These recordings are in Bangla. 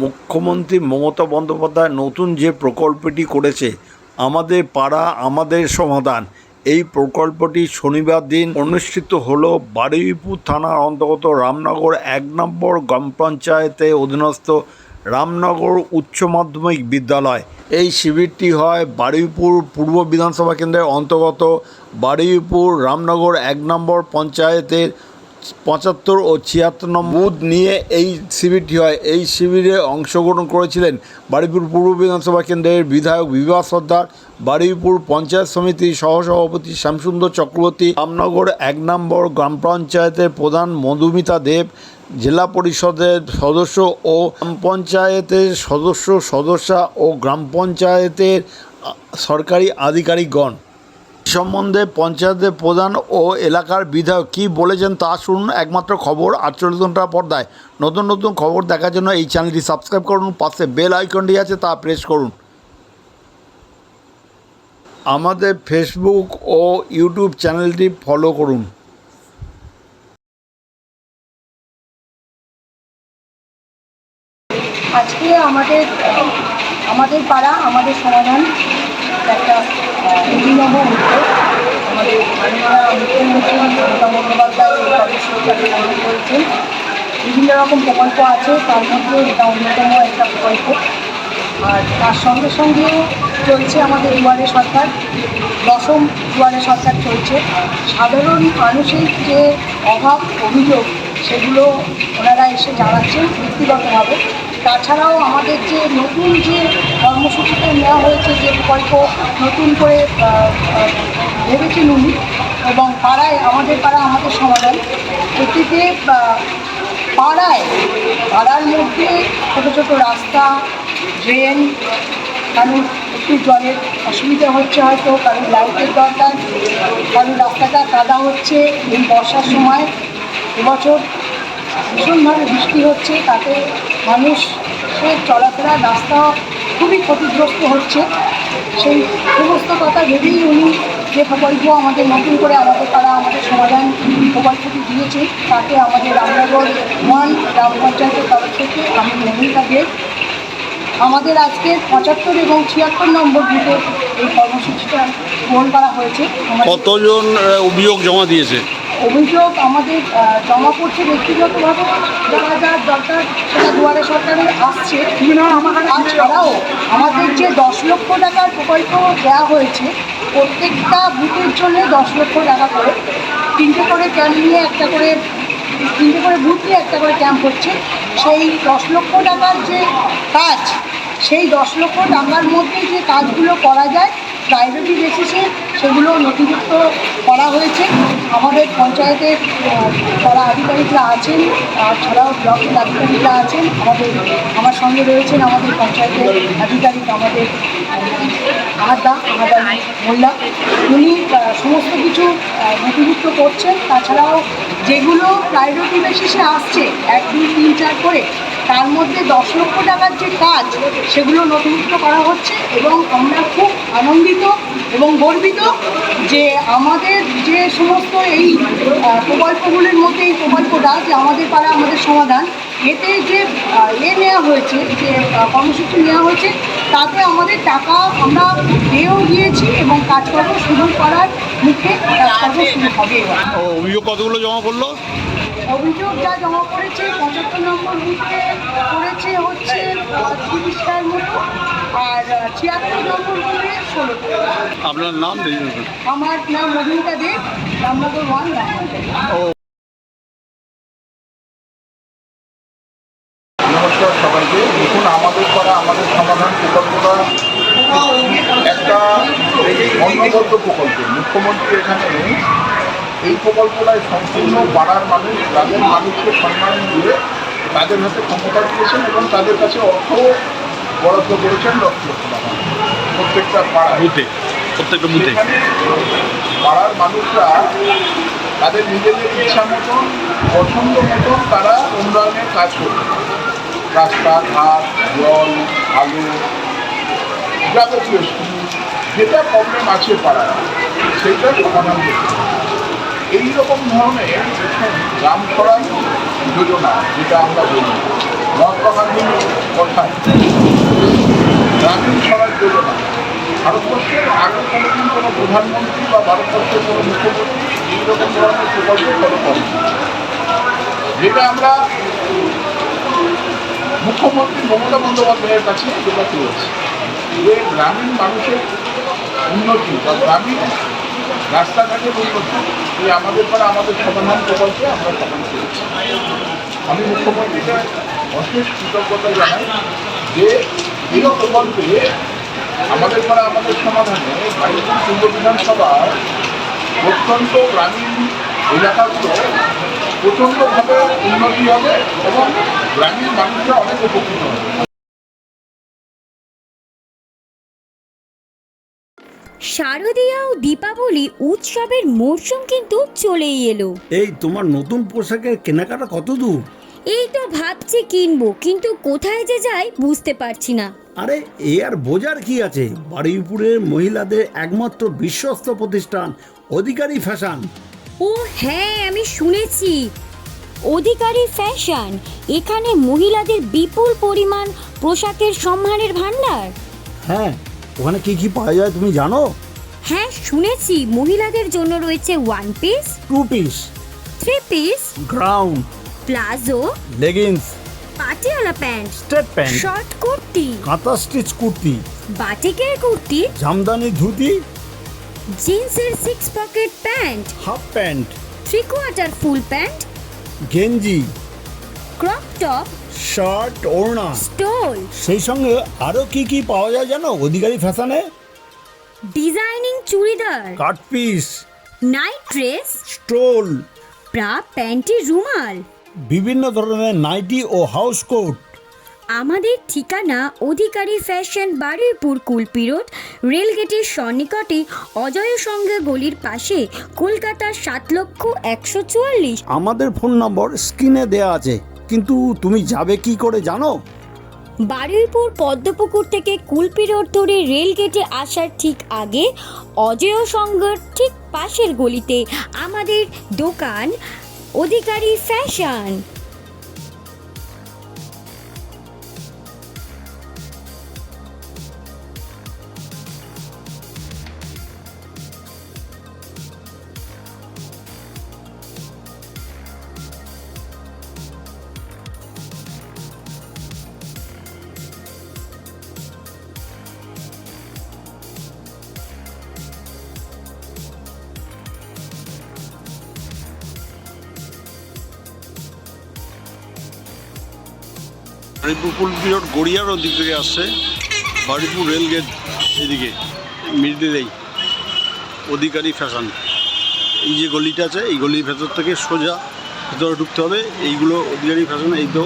মুখ্যমন্ত্রী মমতা বন্দ্যোপাধ্যায় নতুন যে প্রকল্পটি করেছে, আমাদের পাড়া, আমাদের সমাধান, এই প্রকল্পটি শনিবার দিন অনুষ্ঠিত হল বারুইপুর থানার অন্তর্গত রামনগর এক নম্বর গ্রাম পঞ্চায়েতে অধীনস্থ রামনগর উচ্চ মাধ্যমিক বিদ্যালয়। এই শিবিরটি হয় বারুইপুর পূর্ব বিধানসভা কেন্দ্রের অন্তর্গত বারুইপুর রামনগর এক নম্বর পঞ্চায়েতের পঁচাত্তর ও ছিয়াত্তর নম্বর বুথ নিয়ে এই শিবিরটি হয়। এই শিবিরে অংশগ্রহণ করেছিলেন বারুইপুর পূর্ব বিধানসভা কেন্দ্রের বিধায়ক বিভাস সর্দার, বারুইপুর পঞ্চায়েত সমিতির সহসভাপতি শ্যামসুন্দর চক্রবর্তী, রামনগর এক নম্বর গ্রাম পঞ্চায়েতের প্রধান মধুমিতা দেব, জেলা পরিষদের সদস্য ও গ্রাম পঞ্চায়েতের সদস্য সদস্যা ও গ্রাম পঞ্চায়েতের সরকারি আধিকারিকগণ। সম্বন্ধে পঞ্চায়েতের প্রধান ও এলাকার বিধায়ক কী বলেছেন তা শুনুন। একমাত্র খবর আটচল্লিশ ঘণ্টা পর্দায়। নতুন নতুন খবর দেখার জন্য এই চ্যানেলটি সাবস্ক্রাইব করুন, পাশে বেল আইকনটি আছে তা প্রেস করুন। আমাদের ফেসবুক ও ইউটিউব চ্যানেলটি ফলো করুন। আজকে আমাদের আমাদের পাড়া, আমাদের সমাধান একটা অভিনব গ্রহণ করেছেন বিভিন্ন রকম প্রকল্প আছে, তার মধ্যে এটা অন্যতম একটা প্রকল্প। আর তার সঙ্গে সঙ্গে চলছে আমাদের দুয়ারে সরকার, দশম দুয়ারে সরকার চলছে। সাধারণ মানুষের যে অভাব, অভিযোগ, সেগুলো ওনারা এসে জানাচ্ছেন ব্যক্তিগতভাবে। তাছাড়াও আমাদের যে নতুন যে কর্মসূচিটা নেওয়া হয়েছে, যে প্রকল্প নতুন করে ভেবেছেন উনি, এবং পাড়ায়, আমাদের পাড়া আমাদের সমাধান এটিতে পাড়ায়, পাড়ার মধ্যে ছোটো ছোটো রাস্তা, ড্রেন, কারণ একটু জলের অসুবিধা হচ্ছে হয়তো, কারণ লাইটের দরকার, কারণ রাস্তাটা কাদা হচ্ছে, এই বর্ষার সময়, এবছর ভীষণভাবে বৃষ্টি হচ্ছে, তাতে মানুষের চলাফেরা, রাস্তা খুবই ক্ষতিগ্রস্ত হচ্ছে। সেই সমস্ত কথা ভেবেই উনি যে প্রকল্প আমাদের নতুন করে আমাদের তারা আমাদের সমাধান প্রকল্পটি দিয়েছে, তাতে আমাদের রামনগর ওয়ান গ্রাম পঞ্চায়েতের তরফ থেকে আমি মনিকা দেব আমাদের আজকে পঁচাত্তর এবং ছিয়াত্তর নম্বর বুথে এই কর্মসূচিটা গ্রহণ করা হয়েছে। কতজন অভিযোগ জমা দিয়েছে? অভিযোগ আমাদের জমা পড়ছে ব্যক্তিগতভাবে, যারা যার দরকার সেটা দুয়ারে সরকারে আসছে। তাছাড়াও আমাদের যে দশ লক্ষ টাকার প্রকল্প দেওয়া হয়েছে, প্রত্যেকটা বুথের জন্য দশ লক্ষ টাকা করে। তিনটে করে ক্যাম্প নিয়ে একটা করে, তিনটে করে বুথ নিয়ে একটা করে ক্যাম্প হচ্ছে। সেই দশ লক্ষ টাকার যে কাজ, সেই দশ লক্ষ টাকার মধ্যে যে কাজগুলো করা যায় প্রায়োরিটি বেসিসে সেগুলো নথিভুক্ত করা হয়েছে। আমাদের পঞ্চায়েতের আহ, যারা আধিকারিকরা আছেন আর ছাড়াও ব্লকের আধিকারিকরা আছেন আমাদের আমার সঙ্গে রয়েছেন আমাদের পঞ্চায়েতের আধিকারিক আমাদের আহাদা আহাদা মোল্লা। উনি সমস্ত কিছু নথিভুক্ত করছেন। তাছাড়াও যেগুলো প্রায়োরিটি বেসিসে আসছে। এক দুই তিন চার করে। তার মধ্যে দশ লক্ষ টাকার যে কাজ, সেগুলো নথিভুক্ত করা হচ্ছে এবং আমরা খুব আনন্দিত এবং গর্বিত যে আমাদের যে সমস্ত এই প্রকল্পগুলির মধ্যে এই প্রকল্পটা যে আমাদের পাড়া আমাদের সমাধান, এতে যে এ নেওয়া হয়েছে, যে কর্মসূচি নেওয়া হয়েছে, তাতে আমাদের টাকা আমরা পেয়েও গিয়েছি এবং কাজকর্ম শুরু করার মুখে কাজকর্ম শুরু হবে অভিযোগ কতগুলো জমা করল? অভিযোগ যা জমা করেছে পঁচাত্তর নম্বর বুথে করেছে হচ্ছে তিরিশটার মতো আর ছিয়াত্তর নম্বর বুথে ষোলো। আপনার নাম আমার নাম মধুমিতা দেব রামনগর ওয়ান নমস্কার সবাইকে। দেখুন আমাদের করা আমাদের সমাধান প্রকল্পটা একটা অন্নবদ্ধ প্রকল্প। মুখ্যমন্ত্রী এখানে নেই। এই প্রকল্পটায় সম্পূর্ণ পাড়ার মানুষ তাদের মানুষকে সম্মান দিয়ে তাদের হাতে ক্ষমতা দিয়েছেন এবং তাদের কাছে অর্থ বরাদ্দ করেছেন লক্ষ লক্ষ প্রত্যেকটা পাড়া বুথে প্রত্যেকটা বুথে। পাড়ার মানুষরা তাদের নিজেদের ইচ্ছা মতন পছন্দ মতন তারা উন্নয়নের কাজ করবে রাস্তাঘাট জল আলো যাবতীয় যেটা প্রবলেম আছে পাড়ায় সেইটা সমাধান করতে। এই রকম ধরনের গ্রাম ছড়াই যোজনা যেটা আমরা বলি, মহাত্মা গান্ধীর কথায় গ্রামীণ সড়ক যোজনা। ভারতবর্ষের আগে কোনোদিন কোনো প্রধানমন্ত্রী বা ভারতবর্ষের কোনো মুখ্যমন্ত্রী এইরকম ধরনের প্রকল্প করেন। যেটা আমরা মুখ্যমন্ত্রী মমতা বন্দ্যোপাধ্যায়ের কাছে যেটা পেয়েছি যে গ্রামীণ মানুষের উন্নতি বা গ্রামীণ রাস্তাঘাটের উন্নতি এই আমাদের পাড়া আমাদের সমাধান প্রকল্পে আমরা করেছি। আমি মুখ্যমন্ত্রীকে অশেষ কৃতজ্ঞতা জানাই যে, এই প্রকল্পে আমাদের পরে আমাদের সমাধানে বাড়িপুর পূর্ব বিধানসভার অত্যন্ত গ্রামীণ এলাকাগুলো প্রচণ্ডভাবে উন্নতি হবে এবং গ্রামীণ মানুষরা অনেক উপকৃত হবে। শারদীয়া ও দীপাবলি উৎসবের মরশুম কিন্তু চলেই এলো। এই তোমার নতুন পোশাকের কেনাকাটা কত দূর? এই তো ভাবছি কিনবো কিন্তু কোথায় যে যাই বুঝতে পারছি না। আরে এ আর বোঝার কি আছে? বারুইপুরের মহিলাদের একমাত্র বিশ্বস্ত প্রতিষ্ঠান অধিকারী ফ্যাশন। ও হ্যাঁ আমি শুনেছি। অধিকারী ফ্যাশন এখানে মহিলাদের বিপুল পরিমাণ পোশাকের সম্মানের ভান্ডার হ্যাঁ ওখানে কি কি পাওয়া যায় তুমি জানো? হ্যাঁ শুনেছি। মহিলাদের জন্য রয়েছে one piece two piece three piece ground palazzo leggings Patiala pant straight pant short kurti kantha stitch kurti. বাটিকের কুর্তি জামদানি ধুতি। জিন্সের six pocket pant half pant three quarter full pant গেঞ্জি। ক্রপ টপ শার্ট ওড়না স্টোল সেই সঙ্গে আরও কি কি পাওয়া যায় জানো? অধিকারী ফ্যাশনে? Designing churidar. Cut piece night dress stole bra panty রুমাল বিভিন্ন ধরনের নাইটি ও হাউস কোট আমাদের ঠিকানা অধিকারী ফ্যাশন বারুইপুর কুলপি রোড রেলগেটের সন্নিকটে অজয় সঙ্গে গলির পাশে কলকাতা সাত লক্ষ একশো চুয়াল্লিশ। আমাদের ফোন নম্বর স্ক্রিনে দেয়া আছে। কিন্তু তুমি যাবে কি করে জানো? বারুইপুর পদ্মপুকুর থেকে কুলপি রোড ধরে রেলগেটে আসার ঠিক আগে অজয় সংঘর ঠিক পাশের গলিতে আমাদের দোকান, অধিকারী ফ্যাশন। বাড়িপুর কুলপিরোড গড়িয়ার ওদিক থেকে আসছে। বাড়িপুর রেলগেট এদিকে মিডিলেই অধিকারী ফ্যাশন। এই যে গলিটা আছে, এই গলির ভেতর থেকে সোজা ভেতরে ঢুকতে হবে। এইগুলো অধিকারী ফ্যাশন, এই তো।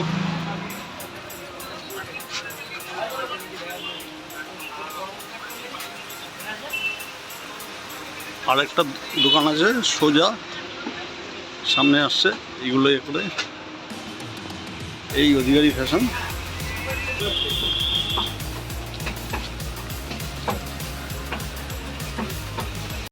আরেকটা দোকান আছে, সোজা। সামনে আসছে, এইগুলো এ করে। এই অধিকারী ফ্যাশন। Thank.